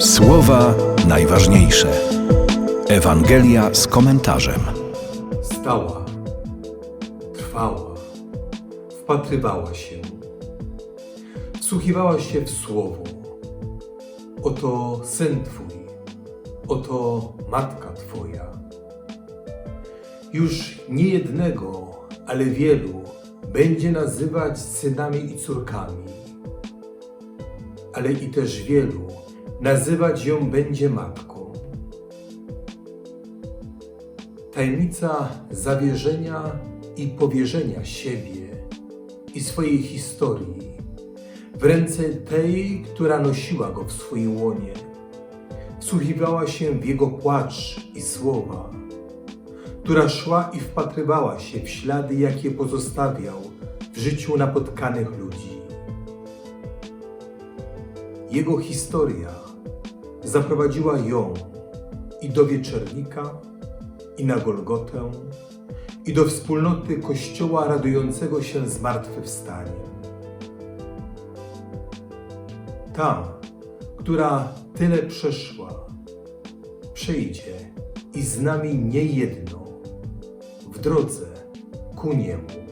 Słowa najważniejsze. Ewangelia z komentarzem. Stała, trwała, wpatrywała się, wsłuchiwała się w słowo. Oto syn Twój, oto matka Twoja. Już nie jednego, ale wielu będzie nazywać synami i córkami, ale i też wielu nazywać ją będzie matką. Tajemnica zawierzenia i powierzenia siebie i swojej historii w ręce tej, która nosiła go w swoim łonie. Wsłuchiwała się w jego płacz i słowa, która szła i wpatrywała się w ślady, jakie pozostawiał w życiu napotkanych ludzi. Jego historia zaprowadziła ją i do wieczernika, i na Golgotę, i do wspólnoty Kościoła radującego się zmartwychwstaniem. Ta, która tyle przeszła, przyjdzie i z nami niejedno w drodze ku niemu.